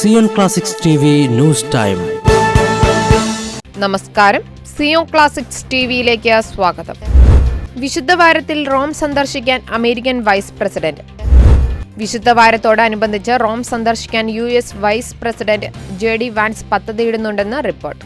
Zion classics news time. നമസ്കാരം. Zion classics T വിയിലേക്ക് സ്വാഗതം. വിശുദ്ധ വാരത്തിൽ റോം സന്ദർശിക്കാൻ അമേരിക്കൻ വൈസ് പ്രസിഡന്റ്. വിശുദ്ധ വാരത്തോടനുബന്ധിച്ച് റോം സന്ദർശിക്കാൻ U S vice president J D Vance പദ്ധതിയിടുന്നുണ്ടെന്ന് report.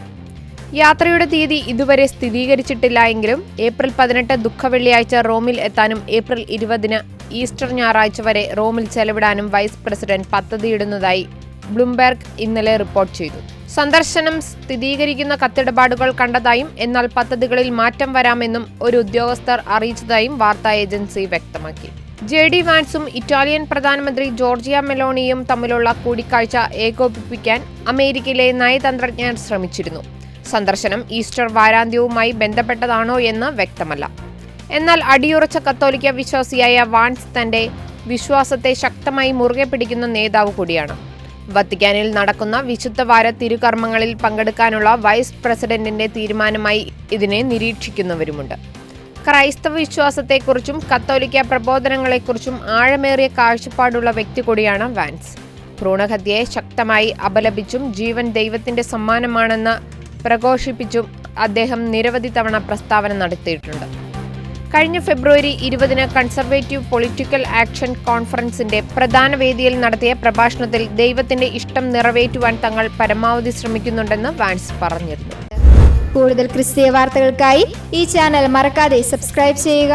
യാത്രയുടെ തീയതി ഇതുവരെ സ്ഥിരീകരിച്ചിട്ടില്ല എങ്കിലും ഏപ്രിൽ പതിനെട്ട് ദുഃഖവെള്ളിയാഴ്ച റോമിൽ എത്താനും ഏപ്രിൽ ഇരുപതിന് ഈസ്റ്റർ ഞായറാഴ്ച വരെ റോമിൽ ചെലവിടാനും വൈസ് പ്രസിഡന്റ് പദ്ധതിയിടുന്നതായി ബ്ലൂംബെർഗ് ഇന്നലെ റിപ്പോർട്ട് ചെയ്തു. സന്ദർശനം സ്ഥിരീകരിക്കുന്ന കത്തിടപാടുകൾ കണ്ടതായും എന്നാൽ പദ്ധതികളിൽ മാറ്റം വരാമെന്നും ഒരു ഉദ്യോഗസ്ഥർ അറിയിച്ചതായും വാർത്താ ഏജൻസി വ്യക്തമാക്കി. ജെ ഡി വാൻസും ഇറ്റാലിയൻ പ്രധാനമന്ത്രി ജോർജിയ മെലോണിയും തമ്മിലുള്ള കൂടിക്കാഴ്ച ഏകോപിപ്പിക്കാൻ അമേരിക്കയിലെ നയതന്ത്രജ്ഞർ ശ്രമിച്ചിരുന്നു. സന്ദർശനം ഈസ്റ്റർ വാരാന്ത്യവുമായി ബന്ധപ്പെട്ടതാണോ എന്ന് വ്യക്തമല്ല. എന്നാൽ അടിയുറച്ച കത്തോലിക്ക വിശ്വാസിയായ വാൻസ് തന്റെ വിശ്വാസത്തെ ശക്തമായി മുറുകെ പിടിക്കുന്ന നേതാവ് കൂടിയാണ്. വത്തിക്കാനിൽ നടക്കുന്ന വിശുദ്ധവാര തിരുകർമ്മങ്ങളിൽ പങ്കെടുക്കാനുള്ള വൈസ് പ്രസിഡന്റിന്റെ തീരുമാനമായി ഇതിനെ നിരീക്ഷിക്കുന്നവരുമുണ്ട്. ക്രൈസ്തവ വിശ്വാസത്തെക്കുറിച്ചും കത്തോലിക്ക പ്രബോധനങ്ങളെക്കുറിച്ചും ആഴമേറിയ കാഴ്ചപ്പാടുള്ള വ്യക്തി കൂടിയാണ് വാൻസ്. ഭ്രൂണഹത്യയെ ശക്തമായി അപലപിച്ചും ജീവൻ ദൈവത്തിന്റെ സമ്മാനമാണെന്ന് പ്രഘോഷിപ്പിച്ചും അദ്ദേഹം നിരവധി തവണ പ്രസ്താവന നടത്തിയിട്ടുണ്ട്. കഴിഞ്ഞ ഫെബ്രുവരി ഇരുപതിന് കൺസർവേറ്റീവ് പൊളിറ്റിക്കൽ ആക്ഷൻ കോൺഫറൻസിന്റെ പ്രധാന വേദിയിൽ നടത്തിയ പ്രഭാഷണത്തിൽ ദൈവത്തിന്റെ ഇഷ്ടം നിറവേറ്റുവാൻ തങ്ങൾ പരമാവധി ശ്രമിക്കുന്നുണ്ടെന്ന് വാൻസ് പറഞ്ഞിരുന്നു. കൂടുതൽ ക്രിസ്തീയ വാർത്തകൾക്കായി ഈ ചാനൽ മറക്കാതെ സബ്സ്ക്രൈബ് ചെയ്യുക.